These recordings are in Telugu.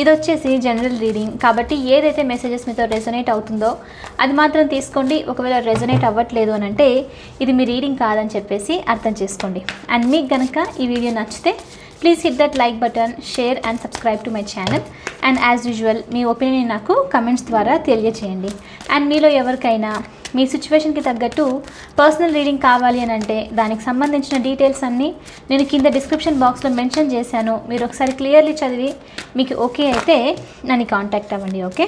ఇది వచ్చేసి జనరల్ రీడింగ్ కాబట్టి ఏదైతే మెసేజెస్ మీతో రెజొనేట్ అవుతుందో అది మాత్రం తీసుకోండి. ఒకవేళ రెజొనేట్ అవ్వట్లేదు అని అంటే ఇది మీ రీడింగ్ కాదని చెప్పేసి అర్థం చేసుకోండి. అండ్ మీకు కనుక ఈ వీడియో నచ్చితే please hit that like button share and subscribe to my channel and as usual me opinion నాకు కమెంట్స్ ద్వారా తెలియచేయండి. అండ్ మీలో ఎవరికైనా మీ సిచ్యువేషన్కి తగ్గట్టు పర్సనల్ రీడింగ్ కావాలి అని అంటే దానికి సంబంధించిన డీటెయిల్స్ అన్నీ నేను కింద డిస్క్రిప్షన్ బాక్స్లో మెన్షన్ చేశాను. మీరు ఒకసారి క్లియర్లీ చదివి మీకు ఓకే అయితే నన్ను కాంటాక్ట్ అవ్వండి ఓకే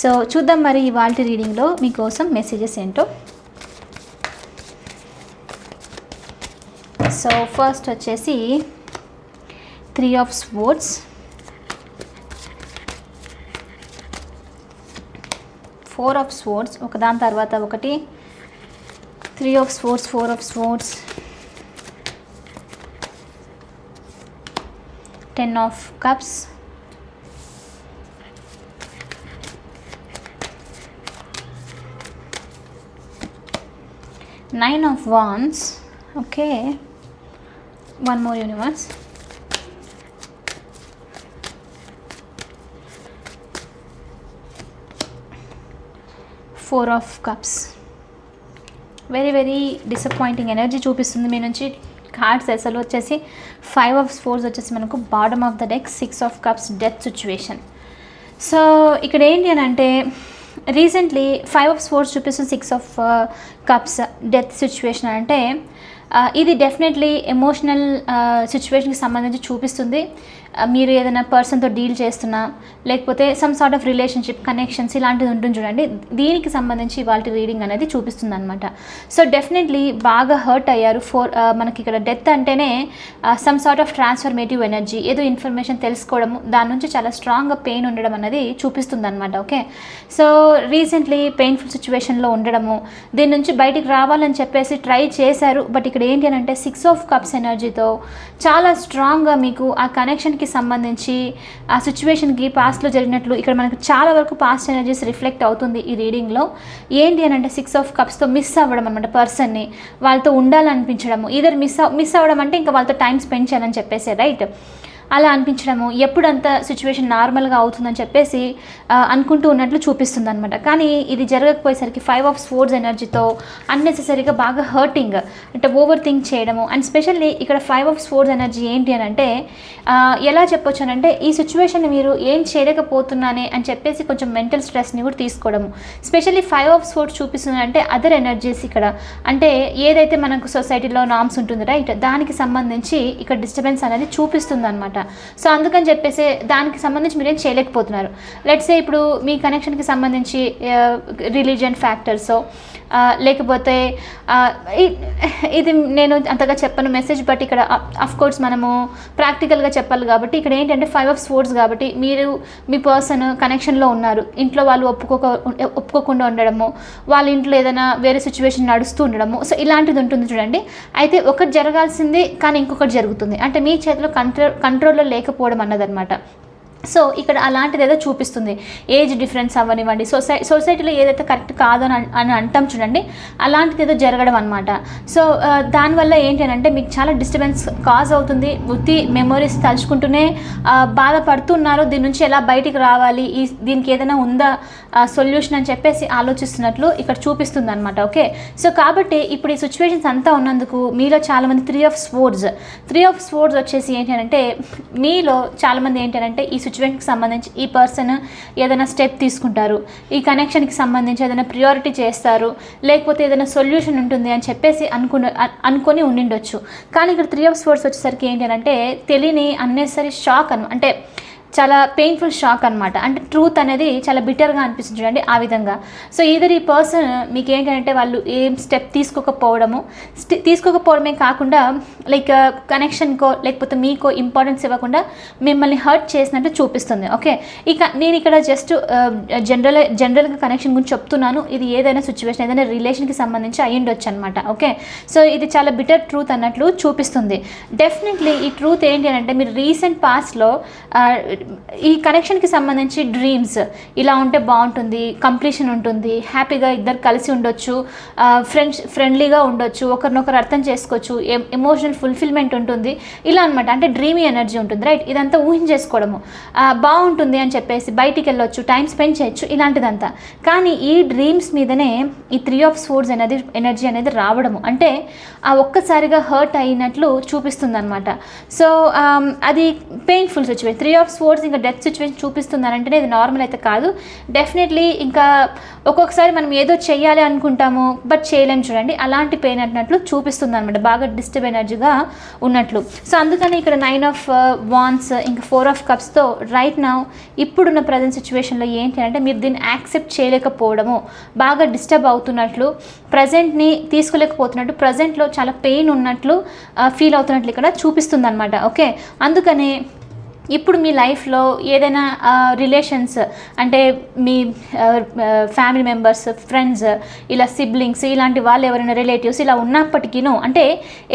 సో చూద్దాం మరి ఇవాళ రీడింగ్లో మీకోసం మెసేజెస్ ఏంటో. సో ఫస్ట్ వచ్చేసి three of swords four of swords ఒకదాని తర్వాత ఒకటి three of swords four of swords ten of cups nine of wands okay one more universe four of cups. Very very disappointing energy చూపిస్తుంది మీ నుంచి. కార్డ్స్ అసలు వచ్చేసి ఫైవ్ ఆఫ్ స్పోర్ట్స్ వచ్చేసి మనకు bottom of the deck six of cups death situation so ఇక్కడ ఏంటి అని అంటే రీసెంట్లీ ఫైవ్ ఆఫ్ స్పోర్ట్స్ చూపిస్తుంది six of cups death situation అంటే ఇది డెఫినెట్లీ ఎమోషనల్ సిచ్యువేషన్కి సంబంధించి చూపిస్తుంది. మీరు ఏదైనా పర్సన్తో డీల్ చేస్తున్నా లేకపోతే some sort of relationship connections ఇలాంటిది ఉంటుంది చూడండి. దీనికి సంబంధించి వాళ్ళ రీడింగ్ అనేది చూపిస్తుంది అనమాట సో డెఫినెట్లీ బాగా హర్ట్ అయ్యారు. ఫోర్ మనకి ఇక్కడ డెత్ అంటేనే some sort of transformative energy ఏదో ఇన్ఫర్మేషన్ తెలుసుకోవడము దాని నుంచి చాలా స్ట్రాంగ్గా పెయిన్ ఉండడం అనేది చూపిస్తుంది అనమాట ఓకే సో రీసెంట్లీ పెయిన్ఫుల్ సిచ్యువేషన్లో ఉండడము దీని నుంచి బయటికి రావాలని చెప్పేసి ట్రై చేశారు బట్ ఇక్కడ ఏంటి అని అంటే సిక్స్ ఆఫ్ కప్స్ ఎనర్జీతో చాలా స్ట్రాంగ్గా మీకు ఆ కనెక్షన్కి సంబంధించి ఆ సిచ్యువేషన్కి పాస్ట్లో జరిగినట్లు ఇక్కడ మనకు చాలా వరకు పాస్ట్ ఎనర్జీస్ రిఫ్లెక్ట్ అవుతుంది ఈ రీడింగ్లో ఏంటి అని అంటే సిక్స్ ఆఫ్ కప్స్తో మిస్ అవ్వడం అనమాట పర్సన్ని వాళ్ళతో ఉండాలనిపించడము. ఇదర్ మిస్ మిస్ అవ్వడం అంటే ఇంకా వాళ్ళతో టైం స్పెండ్ చేయాలని చెప్పేసి రైట్ అలా అనిపించడము. ఎప్పుడంత సిచ్యువేషన్ నార్మల్గా అవుతుందని చెప్పేసి అనుకుంటూ ఉన్నట్లు చూపిస్తుంది అనమాట కానీ ఇది జరగకపోయేసరికి ఫైవ్ ఆఫ్ స్పోర్ట్స్ ఎనర్జీతో అన్నెసెసరీగా బాగా హర్టింగ్ అంటే ఓవర్ థింక్ చేయడము. అండ్ స్పెషల్లీ ఇక్కడ ఫైవ్ ఆఫ్ స్పోర్ట్స్ ఎనర్జీ ఏంటి అని అంటే ఎలా చెప్పొచ్చు అని అంటే ఈ సిచ్యువేషన్ మీరు ఏం చేయలేకపోతున్నానే అని చెప్పేసి కొంచెం మెంటల్ స్ట్రెస్ని కూడా తీసుకోవడము. స్పెషల్లీ ఫైవ్ ఆఫ్ స్పోర్ట్స్ చూపిస్తుంది అంటే అదర్ ఎనర్జీస్ ఇక్కడ. అంటే ఏదైతే మనకు సొసైటీలో నామ్స్ ఉంటుంది రైట్ దానికి సంబంధించి ఇక్కడ డిస్టర్బెన్స్ అనేది చూపిస్తుంది అనమాట సో అందుకని చెప్పేసి దానికి సంబంధించి మీరేం చేయలేకపోతున్నారు. లెట్సే ఇప్పుడు మీ కనెక్షన్కి సంబంధించి uh, రిలీజియన్ ఫ్యాక్టర్స్ లేకపోతే ఇది నేను అంతగా చెప్పను మెసేజ్ బట్ ఇక్కడ అఫ్ కోర్స్ మనము ప్రాక్టికల్గా చెప్పాలి కాబట్టి ఇక్కడ ఏంటంటే ఫైవ్ ఆఫ్ స్పోర్ట్స్ కాబట్టి మీరు మీ పర్సన్ కనెక్షన్లో ఉన్నారు. ఇంట్లో వాళ్ళు ఒప్పుకోక ఒప్పుకోకుండా ఉండడము వాళ్ళ ఇంట్లో ఏదైనా వేరే సిచ్యువేషన్ నడుస్తూ ఉండడము సో ఇలాంటిది ఉంటుంది చూడండి. అయితే ఒకటి జరగాల్సింది కానీ ఇంకొకటి జరుగుతుంది. అంటే మీ చేతిలో కంట్రోల్ కంట్రోల్లో లేకపోవడం అన్నదన్నమాట. సో ఇక్కడ అలాంటిది ఏదో చూపిస్తుంది. ఏజ్ డిఫరెన్స్ అవ్వనివ్వండి సొసై సొసైటీలో ఏదైతే కరెక్ట్ కాదో అని అని అంటాం చూడండి అలాంటిది ఏదో జరగడం అనమాట సో దానివల్ల ఏంటి అని అంటే మీకు చాలా డిస్టర్బెన్స్ కాజ్ అవుతుంది. వృత్తి మెమొరీస్ తలుచుకుంటూనే బాధపడుతున్నారు. దీని నుంచి ఎలా బయటికి రావాలి? ఈ దీనికి ఏదైనా ఉందా సొల్యూషన్ అని చెప్పేసి ఆలోచిస్తున్నట్లు ఇక్కడ చూపిస్తుంది అనమాట ఓకే? సో కాబట్టి ఇప్పుడు ఈ సిచ్యువేషన్స్ అంతా ఉన్నందుకు మీలో చాలామంది three of swords three of swords వచ్చేసి ఏంటి అని అంటే మీలో చాలామంది ఏంటి అంటే ఈ సిచ్యువేషన్కి సంబంధించి ఈ పర్సన్ ఏదైనా స్టెప్ తీసుకుంటారు. ఈ కనెక్షన్కి సంబంధించి ఏదైనా ప్రియారిటీ చేస్తారు. లేకపోతే ఏదైనా సొల్యూషన్ ఉంటుంది అని చెప్పేసి అనుకుని అనుకొని ఉండిండొచ్చు. కానీ ఇక్కడ త్రీ ఆఫ్ స్పోర్ట్స్ వచ్చేసరికి ఏంటంటే తెలియని అన్నెసరీ షాక్ అను అంటే చాలా పెయిన్ఫుల్ షాక్ అనమాట అంటే ట్రూత్ అనేది చాలా బిటర్గా అనిపిస్తుంది చూడండి ఆ విధంగా. సో ఈదర్ ఈ పర్సన్ మీకు ఏంటంటే వాళ్ళు ఏం స్టెప్ తీసుకోకపోవడము తీసుకోకపోవడమే కాకుండా లైక్ కనెక్షన్కో uh, లేకపోతే మీకో ఇంపార్టెన్స్ ఇవ్వకుండా మిమ్మల్ని హర్ట్ చేసినట్టు చూపిస్తుంది. ఓకే ఇక నేను ఇక్కడ జస్ట్ జనరల్ జనరల్గా కనెక్షన్ గురించి చెప్తున్నాను. ఇది ఏదైనా సిచ్యువేషన్ ఏదైనా రిలేషన్కి సంబంధించి అయ్యుండొచ్చు అనమాట ఓకే సో ఇది చాలా బిటర్ ట్రూత్ అన్నట్లు చూపిస్తుంది. డెఫినెట్లీ ఈ ట్రూత్ ఏంటి అని అంటే మీరు రీసెంట్ పాస్ట్లో ఈ కనెక్షన్కి సంబంధించి డ్రీమ్స్ ఇలా ఉంటే బాగుంటుంది కంప్లీషన్ ఉంటుంది హ్యాపీగా ఇద్దరు కలిసి ఉండొచ్చు ఫ్రెండ్స్ ఫ్రెండ్లీగా ఉండొచ్చు ఒకరినొకరు అర్థం చేసుకోవచ్చు ఎమోషనల్ ఫుల్ఫిల్మెంట్ ఉంటుంది. ఇలా అనమాట అంటే డ్రీమీ ఎనర్జీ ఉంటుంది రైట్ ఇదంతా ఊహించేసుకోవడము. బాగుంటుంది అని చెప్పేసి బయటికి వెళ్ళొచ్చు టైం స్పెండ్ చేయొచ్చు ఇలాంటిదంతా. కానీ ఈ డ్రీమ్స్ మీదనే ఈ త్రీ ఆఫ్ స్పోర్ట్స్ అనేది ఎనర్జీ అనేది రావడము. అంటే ఆ ఒక్కసారిగా హర్ట్ అయినట్లు చూపిస్తుంది అనమాట సో um, అది painful situation three of swords ఇంకా డెత్ సిచ్యువేషన్ చూపిస్తుంది ఇది నార్మల్ అయితే కాదు. డెఫినెట్లీ ఇంకా ఒక్కొక్కసారి మనం ఏదో చేయాలి అనుకుంటాము బట్ చేయలేము చూడండి. అలాంటి పెయిన్ అన్నట్లు చూపిస్తుంది అనమాట బాగా డిస్టర్బ్ ఎనర్జీగా ఉన్నట్లు. సో అందుకని ఇక్కడ నైన్ ఆఫ్ వాన్స్ ఇంకా ఫోర్ ఆఫ్ కప్స్తో రైట్ నా ఇప్పుడున్న ప్రజెంట్ సిచ్యువేషన్లో ఏంటి అంటే మీరు దీన్ని యాక్సెప్ట్ చేయలేకపోవడము బాగా డిస్టర్బ్ అవుతున్నట్లు ప్రజెంట్ని తీసుకోలేకపోతున్నట్టు ప్రజెంట్లో చాలా పెయిన్ ఉన్నట్లు uh, ఫీల్ అవుతున్నట్లు ఇక్కడ చూపిస్తుంది అనమాట ఓకే అందుకనే ఇప్పుడు మీ లైఫ్లో ఏదైనా రిలేషన్స్ అంటే మీ ఫ్యామిలీ మెంబర్స్ ఫ్రెండ్స్ ఇలా సిబ్లింగ్స్ ఇలాంటి వాళ్ళు ఎవరైనా రిలేటివ్స్ ఇలా ఉన్నప్పటికీనో అంటే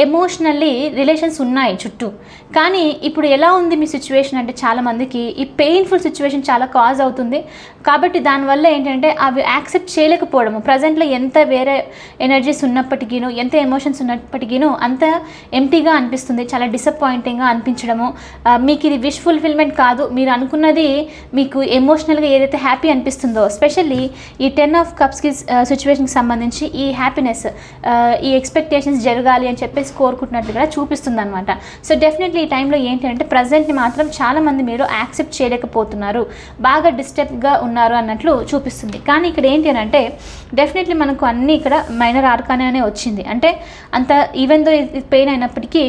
ఎమోషనల్లీ రిలేషన్స్ ఉన్నాయి చుట్టూ. కానీ ఇప్పుడు ఎలా ఉంది మీ సిచ్యువేషన్ అంటే చాలామందికి ఈ పెయిన్ఫుల్ సిచ్యువేషన్ చాలా కాజ్ అవుతుంది. కాబట్టి దానివల్ల ఏంటంటే అవి యాక్సెప్ట్ చేయలేకపోవడము. ప్రజెంట్లో ఎంత వేరే ఎనర్జీస్ ఉన్నప్పటికీను ఎంత ఎమోషన్స్ ఉన్నప్పటికీను అంత ఎంటీగా అనిపిస్తుంది చాలా డిసప్పాయింటింగ్గా అనిపించడము. మీకు ఇది విష్ ఫుల్ఫిల్మెంట్ కాదు. మీరు అనుకున్నది మీకు ఎమోషనల్గా ఏదైతే హ్యాపీ అనిపిస్తుందో స్పెషల్లీ ఈ టెన్ ఆఫ్ కప్స్కి సిచ్యువేషన్కి సంబంధించి ఈ హ్యాపీనెస్ ఈ ఎక్స్పెక్టేషన్స్ జరగాలి అని చెప్పేసి కోరుకుంటున్నట్లు కూడా చూపిస్తుంది అనమాట సో డెఫినెట్లీ ఈ టైంలో ఏంటి అంటే ప్రజెంట్ని మాత్రం చాలామంది మీరు యాక్సెప్ట్ చేయలేకపోతున్నారు. బాగా డిస్టర్బ్గా ఉన్నారు అన్నట్లు చూపిస్తుంది. కానీ ఇక్కడ ఏంటి అని అంటే డెఫినెట్లీ మనకు అన్నీ ఇక్కడ మైనర్ ఆర్కానే అనే వచ్చింది. అంటే అంత ఈవెన్ దో పెయిన్ అయినప్పటికీ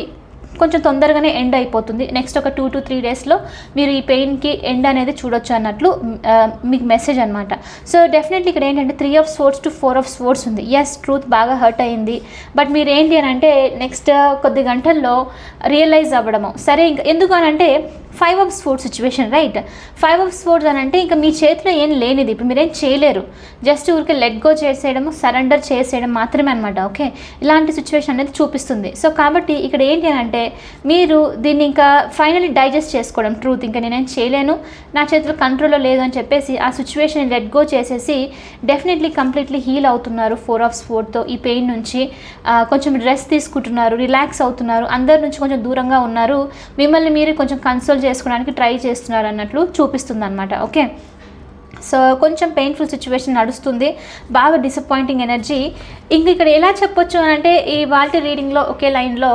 కొంచెం తొందరగానే ఎండ్ అయిపోతుంది. నెక్స్ట్ ఒక టూ టు త్రీ డేస్లో మీరు ఈ పెయిన్కి ఎండ్ అనేది చూడొచ్చు అన్నట్లు మీకు మెసేజ్ అనమాట సో డెఫినెట్లీ ఇక్కడ ఏంటంటే three of swords to four of swords ఉంది. ఎస్ ట్రూత్ బాగా హర్ట్ అయింది. బట్ మీరు ఏంటి అని అంటే నెక్స్ట్ కొద్ది గంటల్లో రియలైజ్ అవ్వడము. సరే ఇంకా ఎందుకు అని అంటే five of swords situation right five of swords అని అంటే ఇంకా మీ చేతిలో ఏం లేనిది. ఇప్పుడు మీరేం చేయలేరు. జస్ట్ ఊరికే లెట్ గో చేసేయడము సరెండర్ చేసేయడం మాత్రమే అనమాట ఓకే ఇలాంటి సిచ్యువేషన్ అనేది చూపిస్తుంది. సో కాబట్టి ఇక్కడ ఏంటి అని అంటే మీరు దీన్ని ఇంకా ఫైనలీ డైజెస్ట్ చేసుకోవడం ట్రూత్ ఇంకా నేనేం చేయలేను నా చేతిలో కంట్రోల్లో లేదు అని చెప్పేసి ఆ సిచ్యువేషన్ లెట్ గో చేసేసి డెఫినెట్లీ కంప్లీట్లీ హీల్ అవుతున్నారు ఫోర్ ఆఫ్ స్పోర్ట్తో ఈ పెయిన్ నుంచి కొంచెం రెస్ట్ తీసుకుంటున్నారు రిలాక్స్ అవుతున్నారు. అందరి నుంచి కొంచెం దూరంగా ఉన్నారు. మిమ్మల్ని మీరు కొంచెం కన్సోల్ చేసుకోవడానికి ట్రై చేస్తున్నారు అన్నట్లు చూపిస్తుంది అనమాట ఓకే? సో కొంచెం పెయిన్ఫుల్ సిచ్యువేషన్ నడుస్తుంది. బాగా డిసప్పాయింటింగ్ ఎనర్జీ ఇంక ఇక్కడ ఎలా చెప్పొచ్చు అని అంటే ఈ వాల్టీ రీడింగ్లో ఒకే లైన్లో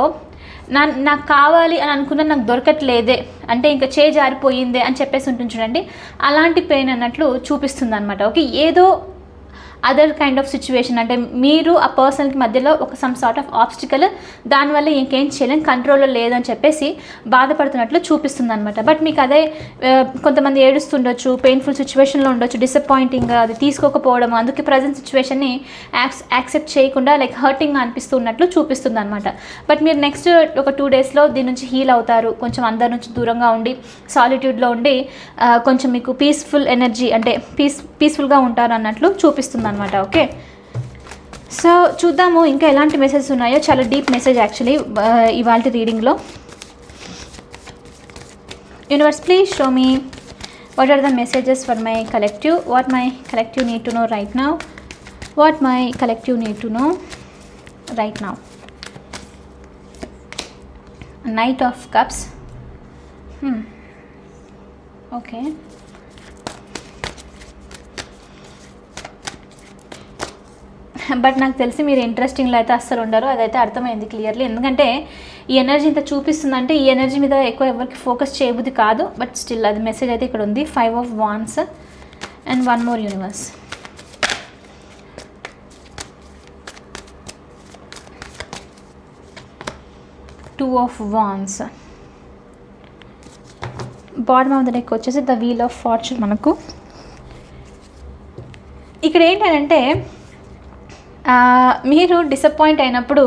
నా నాకు కావాలి అని అనుకున్న నాకు దొరకట్లేదే. అంటే ఇంకా చే జారిపోయిందే అని చెప్పేసి ఉంటుంది చూడండి. అలాంటి పెయిన్ అన్నట్లు చూపిస్తుంది అనమాట ఓకే? ఏదో అదర్ కైండ్ ఆఫ్ సిచ్యువేషన్ అంటే మీరు ఆ పర్సన్కి మధ్యలో ఒక సమ్ సార్ట్ ఆఫ్ ఆబ్స్టికల్ దానివల్ల ఇంకేం చేయలేం కంట్రోల్లో లేదని చెప్పేసి బాధపడుతున్నట్లు చూపిస్తుంది అనమాట బట్ మీకు అదే కొంతమంది ఏడుస్తుండొచ్చు పెయిన్ఫుల్ సిచ్యువేషన్లో ఉండొచ్చు డిసప్పాయింటింగ్ అది తీసుకోకపోవడం అందుకే ప్రజెంట్ సిచ్యువేషన్ని యాక్సెప్ట్ చేయకుండా లైక్ హర్టింగ్ అనిపిస్తున్నట్లు చూపిస్తుంది అనమాట బట్ మీరు నెక్స్ట్ ఒక టూ డేస్లో దీని నుంచి హీల్ అవుతారు. కొంచెం అందరి నుంచి దూరంగా ఉండి సాలిట్యూడ్లో ఉండి కొంచెం మీకు పీస్ఫుల్ ఎనర్జీ అంటే పీస్ పీస్ఫుల్గా ఉంటారు అన్నట్లు చూపిస్తుంది అనమాట ఓకే? సో చూద్దాము ఇంకా ఎలాంటి మెసేజ్ ఉన్నాయో. చాలా డీప్ మెసేజ్ యాక్చువల్లీ ఇవాళ రీడింగ్లో universe please show me what are the messages for my collective what my collective need to know right now what my collective need to know right now knight of cups okay but నాకు తెలిసి మీరు ఇంట్రెస్టింగ్లో అయితే అస్సలు ఉండరు. అదైతే అర్థమైంది క్లియర్లీ. ఎందుకంటే ఈ ఎనర్జీ ఇంత చూపిస్తుందంటే ఈ ఎనర్జీ మీద ఎక్కువ ఎవరికి ఫోకస్ చేయబుద్ది కాదు. బట్ స్టిల్ అది మెసేజ్ అయితే ఇక్కడ ఉంది. Five of wands and one more universe. Two of wands. Bottom of the deck వచ్చేసి ద వీల్ ఆఫ్ ఫార్చ్యూన్ మనకు. ఇక్కడ ఏంటంటే మీరు డిసప్పాయింట్ అయినప్పుడు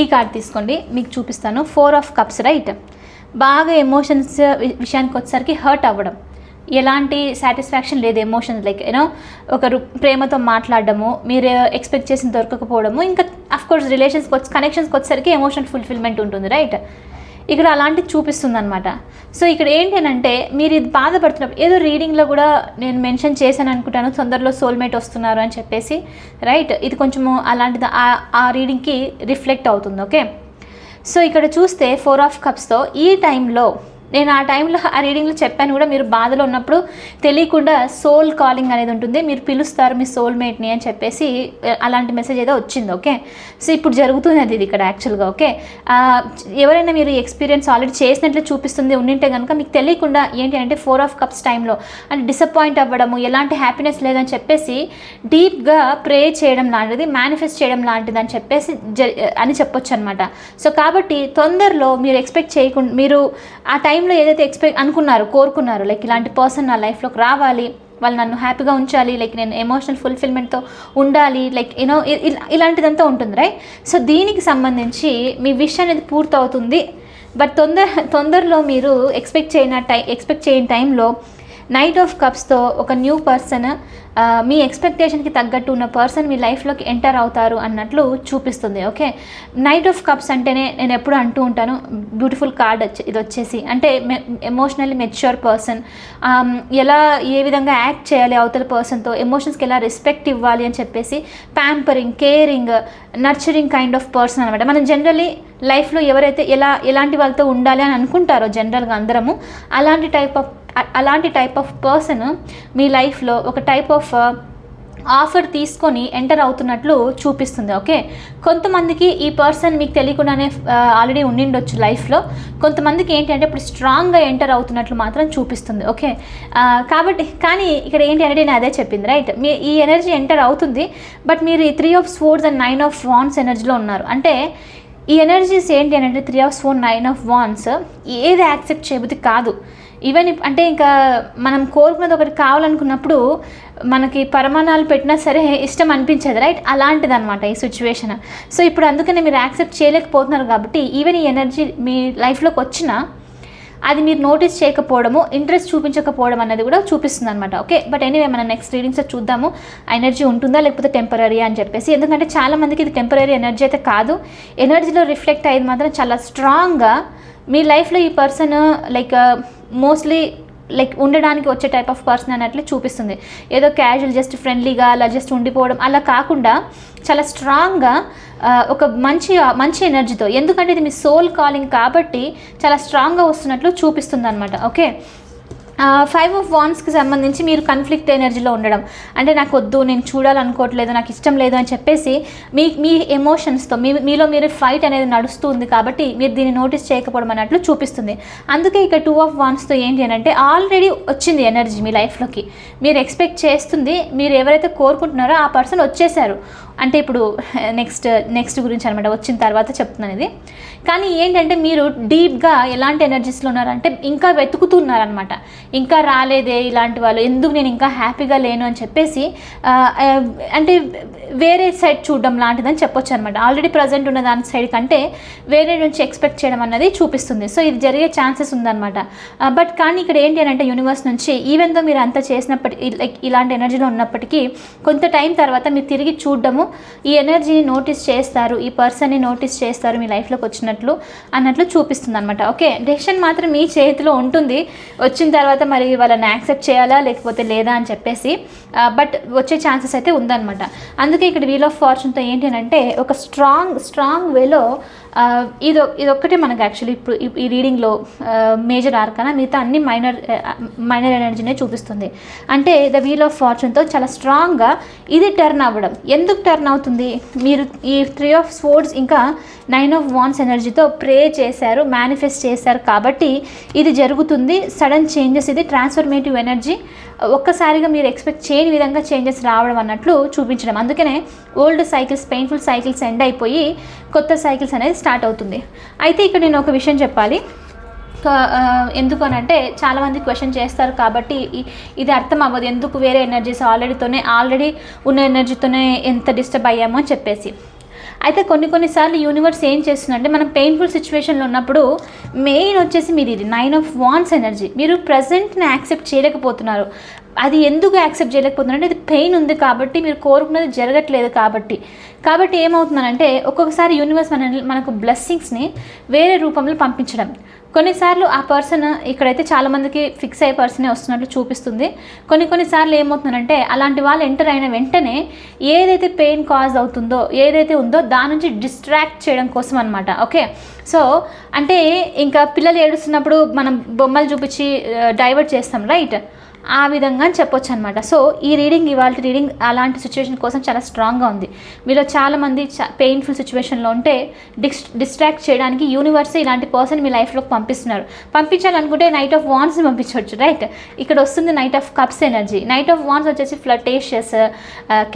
ఈ కార్డ్ తీసుకోండి మీకు చూపిస్తాను. ఫోర్ ఆఫ్ కప్స్ రైట్ బాగా ఎమోషన్స్ విషయానికి వచ్చేసరికి హర్ట్ అవ్వడం. ఎలాంటి సాటిస్ఫాక్షన్ లేదు ఎమోషన్స్ లైక్ యూనో ఒకరు ప్రేమతో మాట్లాడడము మీరు ఎక్స్పెక్ట్ చేసిన దొరకకపోవడము ఇంకా అఫ్కోర్స్ రిలేషన్స్కి వచ్చి కనెక్షన్స్కి వచ్చేసరికి ఎమోషన్ ఫుల్ఫిల్మెంట్ ఉంటుంది రైట్ ఇక్కడ అలాంటిది చూపిస్తుంది అనమాట సో ఇక్కడ ఏంటంటే మీరు ఇది బాధపడుతున్నప్పుడు ఏదో రీడింగ్లో కూడా నేను మెన్షన్ చేశాను అనుకుంటాను తొందరలో సోల్మేట్ వస్తున్నారు అని చెప్పేసి రైట్ ఇది కొంచెము అలాంటిది ఆ రీడింగ్కి రిఫ్లెక్ట్ అవుతుంది ఓకే సో ఇక్కడ చూస్తే ఫోర్ ఆఫ్ కప్స్తో ఈ టైంలో నేను ఆ టైంలో ఆ రీడింగ్లో చెప్పాను కూడా మీరు బాధలో ఉన్నప్పుడు తెలియకుండా సోల్ కాలింగ్ అనేది ఉంటుంది. మీరు పిలుస్తారు మీ సోల్మేట్ని అని చెప్పేసి అలాంటి మెసేజ్ ఏదో వచ్చింది ఓకే? సో ఇప్పుడు జరుగుతుంది అది ఇది ఇక్కడ యాక్చువల్గా ఓకే? ఎవరైనా మీరు ఎక్స్పీరియన్స్ ఆల్రెడీ చేసినట్లు చూపిస్తుంది ఉండింటే కనుక మీకు తెలియకుండా ఏంటి అంటే ఫోర్ ఆఫ్ కప్స్ టైంలో అంటే డిసప్పాయింట్ అవ్వడము ఎలాంటి హ్యాపీనెస్ లేదని చెప్పేసి డీప్గా ప్రే చేయడం లాంటిది మేనిఫెస్ట్ చేయడం లాంటిది అని చెప్పేసి జ అని చెప్పొచ్చు అనమాట సో కాబట్టి తొందరలో మీరు ఎక్స్పెక్ట్ చేయకుండా మీరు ఆ టైం టైంలో ఏదైతే ఎక్స్పెక్ట్ అనుకున్నారో కోరుకున్నారు లైక్ ఇలాంటి పర్సన్ నా లైఫ్లోకి రావాలి వాళ్ళు నన్ను హ్యాపీగా ఉంచాలి లైక్ నేను ఎమోషనల్ ఫుల్ఫిల్మెంట్తో ఉండాలి లైక్ యూనో ఇలాంటిదంతా ఉంటుంది రైట్? సో దీనికి సంబంధించి మీ విష్ అనేది పూర్తవుతుంది బట్ తొందర తొందరలో మీరు ఎక్స్పెక్ట్ చేయన టై ఎక్స్పెక్ట్ చేయని టైంలో నైట్ ఆఫ్ కప్స్తో ఒక న్యూ పర్సన్ మీ ఎక్స్పెక్టేషన్కి తగ్గట్టు ఉన్న పర్సన్ మీ లైఫ్లోకి ఎంటర్ అవుతారు అన్నట్లు చూపిస్తుంది ఓకే నైట్ ఆఫ్ కప్స్ అంటేనే నేను ఎప్పుడు అంటూ ఉంటాను బ్యూటిఫుల్ కార్డ్ వచ్చి ఇది వచ్చేసి అంటే ఎమోషనల్లీ మెచ్యూర్ పర్సన్ ఎలా ఏ విధంగా యాక్ట్ చేయాలి అవతల పర్సన్తో ఎమోషన్స్కి ఎలా రెస్పెక్ట్ ఇవ్వాలి అని చెప్పేసి pampering caring nurturing kind of person అనమాట మనం జనరలీ లైఫ్లో ఎవరైతే ఎలా ఎలాంటి వాళ్ళతో ఉండాలి అని అనుకుంటారో జనరల్గా అందరము అలాంటి టైప్ ఆఫ్ అలాంటి టైప్ ఆఫ్ పర్సన్ మీ లైఫ్లో ఒక టైప్ ఆఫ్ ఆఫర్ తీసుకొని ఎంటర్ అవుతున్నట్లు చూపిస్తుంది ఓకే కొంతమందికి ఈ పర్సన్ మీకు తెలియకుండానే uh, ఆల్రెడీ ఉండిండొచ్చు లైఫ్లో కొంతమందికి ఏంటంటే ఇప్పుడు స్ట్రాంగ్గా ఎంటర్ అవుతున్నట్లు మాత్రం చూపిస్తుంది ఓకే uh, కాబట్టి కానీ ఇక్కడ ఏంటి అనేది నేను అదే చెప్పింది రైట్ మీ ఈ ఎనర్జీ ఎంటర్ అవుతుంది బట్ మీరు ఈ three of swords and nine of wands ఎనర్జీలో ఉన్నారు. అంటే ఈ ఎనర్జీస్ ఏంటి అని అంటే three of four nine of wands ఏది యాక్సెప్ట్ చేయబుద్ది కాదు. ఈవెన్ అంటే ఇంకా మనం కోరుకున్నది ఒకటి కావాలనుకున్నప్పుడు మనకి పరమాణాలు పెట్టినా సరే ఇష్టం అనిపించదు రైట్ అలాంటిది అనమాట ఈ సిచ్యువేషన్ సో ఇప్పుడు అందుకనే మీరు యాక్సెప్ట్ చేయలేకపోతున్నారు కాబట్టి ఈవెన్ ఈ ఎనర్జీ మీ లైఫ్లోకి వచ్చినా అది మీరు నోటీస్ చేయకపోవడము ఇంట్రెస్ట్ చూపించకపోవడం అనేది కూడా చూపిస్తుంది అనమాట ఓకే బట్ ఎనీవే మనం నెక్స్ట్ రీడింగ్స్లో చూద్దాము. ఎనర్జీ ఉంటుందా లేకపోతే టెంపరీ అని చెప్పేసి. ఎందుకంటే చాలామందికి ఇది టెంపరీ ఎనర్జీ అయితే కాదు. ఎనర్జీలో రిఫ్లెక్ట్ అయ్యేది మాత్రం చాలా స్ట్రాంగ్గా మీ లైఫ్లో ఈ పర్సన్ లైక్ మోస్ట్లీ లైక్ ఉండడానికి వచ్చే టైప్ ఆఫ్ పర్సన్ అన్నట్లు చూపిస్తుంది. ఏదో క్యాజువల్ జస్ట్ ఫ్రెండ్లీగా అలా జస్ట్ ఉండిపోవడం అలా కాకుండా చాలా స్ట్రాంగ్గా ఒక మంచి మంచి ఎనర్జీతో ఎందుకంటే ఇది మీ సోల్ కాలింగ్ కాబట్టి చాలా స్ట్రాంగ్గా వస్తున్నట్లు చూపిస్తుంది అనమాట ఓకే ఫైవ్ ఆఫ్ వాన్స్కి సంబంధించి మీరు కన్ఫ్లిక్ట్ ఎనర్జీలో ఉండడం. అంటే నాకు వద్దు నేను చూడాలనుకోవట్లేదు నాకు ఇష్టం లేదు అని చెప్పేసి మీ మీ ఎమోషన్స్తో మీ మీలో మీరు ఫైట్ అనేది నడుస్తుంది కాబట్టి మీరు దీన్ని నోటీస్ చేయకపోవడం అన్నట్లు చూపిస్తుంది. అందుకే ఇక టూ ఆఫ్ వాన్స్తో ఏంటి అని అంటే ఆల్రెడీ వచ్చింది ఎనర్జీ మీ లైఫ్లోకి మీరు ఎక్స్పెక్ట్ చేస్తుంది మీరు ఎవరైతే కోరుకుంటున్నారో ఆ పర్సన్ వచ్చేసారు. అంటే ఇప్పుడు నెక్స్ట్ నెక్స్ట్ గురించి అనమాట వచ్చిన తర్వాత చెప్తున్నాను ఇది. కానీ ఏంటంటే మీరు డీప్గా ఎలాంటి ఎనర్జీస్లో ఉన్నారంటే ఇంకా వెతుకుతున్నారనమాట ఇంకా రాలేదే ఇలాంటి వాళ్ళు ఎందుకు నేను ఇంకా హ్యాపీగా లేను అని చెప్పేసి అంటే వేరే సైడ్ చూడడం లాంటిదని చెప్పొచ్చు అనమాట ఆల్రెడీ ప్రజెంట్ ఉన్న దాని సైడ్ కంటే వేరే నుంచి ఎక్స్పెక్ట్ చేయడం అన్నది చూపిస్తుంది. సో ఇది జరిగే ఛాన్సెస్ ఉందన్నమాట. బట్ కానీ ఇక్కడ ఏంటి అని అంటే యూనివర్స్ నుంచి ఈవెన్ దో మీరు అంత చేసినప్పటికీ లైక్ ఇలాంటి ఎనర్జీలో ఉన్నప్పటికీ కొంత టైం తర్వాత మీరు తిరిగి చూడడము ఈ ఎనర్జీని నోటీస్ చేస్తారు ఈ పర్సన్ని నోటీస్ చేస్తారు మీ లైఫ్లోకి వచ్చినట్లు అన్నట్లు చూపిస్తుంది అనమాట ఓకే డెసిషన్ మాత్రం మీ చేతిలో ఉంటుంది. వచ్చిన తర్వాత మరి వాళ్ళని యాక్సెప్ట్ చేయాలా లేకపోతే లేదా అని చెప్పేసి బట్ వచ్చే ఛాన్సెస్ అయితే ఉందన్నమాట. అందుకే ఇక్కడ వీల్ ఆఫ్ ఫార్చ్యూన్తో ఏంటి అని అంటే ఒక స్ట్రాంగ్ స్ట్రాంగ్ వేలో ఇది ఇదొక్కటే మనకు యాక్చువల్లీ ఇప్పుడు ఈ- రీడింగ్లో మేజర్ ఆర్కనా మిగతా అన్ని మైనర్ మైనర్ ఎనర్జీనే చూపిస్తుంది. అంటే ద వీల్ ఆఫ్ ఫార్చ్యూన్తో చాలా స్ట్రాంగ్గా ఇది టర్న్ అవ్వడం. ఎందుకు టర్న్ అవుతుంది? మీరు ఈ త్రీ ఆఫ్ స్పోర్ట్స్ ఇంకా నైన్ ఆఫ్ వాన్స్ ఎనర్జీతో ప్రే చేశారు మేనిఫెస్ట్ చేశారు కాబట్టి ఇది జరుగుతుంది. సడన్ చేంజెస్ ఇది ట్రాన్స్ఫర్మేటివ్ ఎనర్జీ ఒక్కసారిగా మీరు ఎక్స్పెక్ట్ చేయని విధంగా చేంజెస్ రావడం అన్నట్లు చూపించడం. అందుకనే old cycles painful cycles end అయిపోయి కొత్త సైకిల్స్ అనేది స్టార్ట్ అవుతుంది. అయితే ఇక్కడ నేను ఒక విషయం చెప్పాలి. ఎందుకు అని అంటే చాలామంది క్వశ్చన్ చేస్తారు కాబట్టి ఇది అర్థం అవ్వదు. ఎందుకు వేరే ఎనర్జీస్ ఆల్రెడీతోనే ఆల్రెడీ ఉన్న ఎనర్జీతోనే ఎంత డిస్టర్బ్ అయ్యామో అని చెప్పేసి. అయితే కొన్ని కొన్నిసార్లు యూనివర్స్ ఏం చేస్తుందంటే మనం పెయిన్ఫుల్ సిచ్యువేషన్లో ఉన్నప్పుడు మెయిన్ వచ్చేసి మీది ఇది నైన్ ఆఫ్ వాన్స్ ఎనర్జీ మీరు ప్రజెంట్ని యాక్సెప్ట్ చేయలేకపోతున్నారు. అది ఎందుకు యాక్సెప్ట్ చేయలేకపోతున్నారు అంటే ఇది పెయిన్ ఉంది కాబట్టి మీరు కోరుకున్నది జరగట్లేదు కాబట్టి. కాబట్టి ఏమవుతుందనంటే ఒక్కొక్కసారి యూనివర్స్ మన మనకు బ్లెస్సింగ్స్ని వేరే రూపంలో పంపించడం. కొన్నిసార్లు ఆ పర్సన్ ఇక్కడైతే చాలామందికి ఫిక్స్ అయ్యే పర్సనే వస్తున్నట్లు చూపిస్తుంది. కొన్ని కొన్నిసార్లు ఏమవుతుందంటే అలాంటి వాళ్ళు ఎంటర్ అయిన వెంటనే ఏదైతే పెయిన్ కాజ్ అవుతుందో ఏదైతే ఉందో దాని నుంచి డిస్ట్రాక్ట్ చేయడం కోసం అనమాట ఓకే సో అంటే ఇంకా పిల్లలు ఏడుస్తున్నప్పుడు మనం బొమ్మలు చూపించి uh, డైవర్ట్ చేస్తాం రైట్ ఆ విధంగా అని చెప్పొచ్చు అనమాట సో ఈ రీడింగ్ ఇవాళ రీడింగ్ అలాంటి సిచ్యువేషన్ కోసం చాలా స్ట్రాంగ్గా ఉంది. మీలో చాలామంది పెయిన్ఫుల్ సిచ్యువేషన్లో ఉంటే డిస్ డిస్ట్రాక్ట్ చేయడానికి యూనివర్స్ ఇలాంటి పర్సన్ మీ లైఫ్లోకి పంపిస్తున్నారు. పంపించాలనుకుంటే నైట్ ఆఫ్ వాన్స్ని పంపించవచ్చు రైట్ ఇక్కడ వస్తుంది knight of cups energy knight of wands వచ్చేసి ఫ్లటేషియస్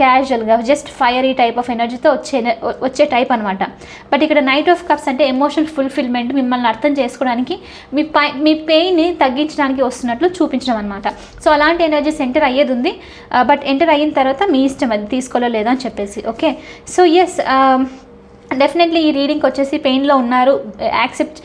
క్యాజువల్గా జస్ట్ ఫైరీ టైప్ ఆఫ్ ఎనర్జీతో వచ్చే వచ్చే టైప్ అనమాట బట్ ఇక్కడ నైట్ ఆఫ్ కప్స్ అంటే ఎమోషనల్ ఫుల్ఫిల్మెంట్ మిమ్మల్ని అర్థం చేసుకోవడానికి మీ పై మీ పెయిన్ని తగ్గించడానికి వస్తున్నట్లు చూపించడం అనమాట సో అలాంటి ఎనర్జీస్ ఎంటర్ అయ్యేది ఉంది బట్ ఎంటర్ అయిన తర్వాత మీ ఇష్టం అది తీసుకోవాలో లేదా అని చెప్పేసి ఓకే? సో ఎస్ డెఫినెట్లీ ఈ రీడింగ్కి వచ్చేసి పెయిన్లో ఉన్నారు. యాక్సెప్ట్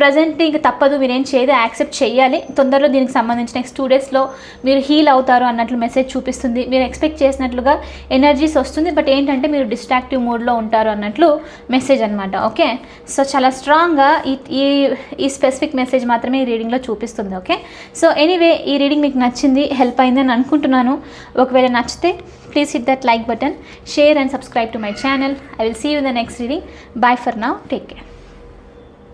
ప్రజెంట్ ఇంక తప్పదు మీరేం చేయదు యాక్సెప్ట్ చేయాలి. తొందరలో దీనికి సంబంధించి నెక్స్ట్ టూ డేస్లో మీరు హీల్ అవుతారు అన్నట్లు మెసేజ్ చూపిస్తుంది. మీరు ఎక్స్పెక్ట్ చేసినట్లుగా ఎనర్జీస్ వస్తుంది బట్ ఏంటంటే మీరు డిస్ట్రాక్టివ్ మూడ్లో ఉంటారు అన్నట్లు మెసేజ్ అనమాట ఓకే సో చాలా స్ట్రాంగ్గా ఈ ఈ ఈ స్పెసిఫిక్ మెసేజ్ మాత్రమే ఈ రీడింగ్లో చూపిస్తుంది ఓకే సో ఎనీవే ఈ రీడింగ్ మీకు నచ్చింది హెల్ప్ అయిందని అనుకుంటున్నాను. ఒకవేళ నచ్చితే Please hit that like button, share and subscribe to my channel. I will see you in the next reading. Bye for now. Take care.